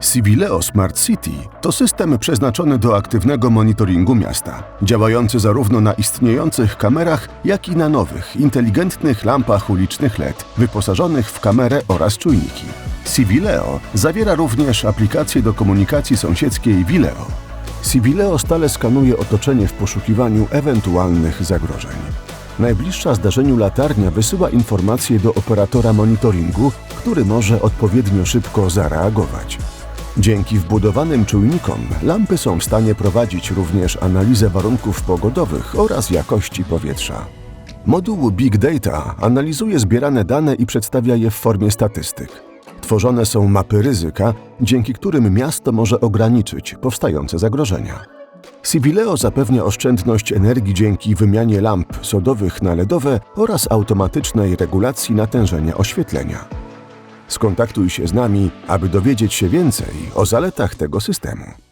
Civileo Smart City to system przeznaczony do aktywnego monitoringu miasta, działający zarówno na istniejących kamerach, jak i na nowych, inteligentnych lampach ulicznych LED, wyposażonych w kamerę oraz czujniki. Civileo zawiera również aplikację do komunikacji sąsiedzkiej Vileo. Civileo stale skanuje otoczenie w poszukiwaniu ewentualnych zagrożeń. Najbliższa zdarzeniu latarnia wysyła informacje do operatora monitoringu, który może odpowiednio szybko zareagować. Dzięki wbudowanym czujnikom lampy są w stanie prowadzić również analizę warunków pogodowych oraz jakości powietrza. Moduł Big Data analizuje zbierane dane i przedstawia je w formie statystyk. Tworzone są mapy ryzyka, dzięki którym miasto może ograniczyć powstające zagrożenia. Civileo zapewnia oszczędność energii dzięki wymianie lamp sodowych na LEDowe oraz automatycznej regulacji natężenia oświetlenia. Skontaktuj się z nami, aby dowiedzieć się więcej o zaletach tego systemu.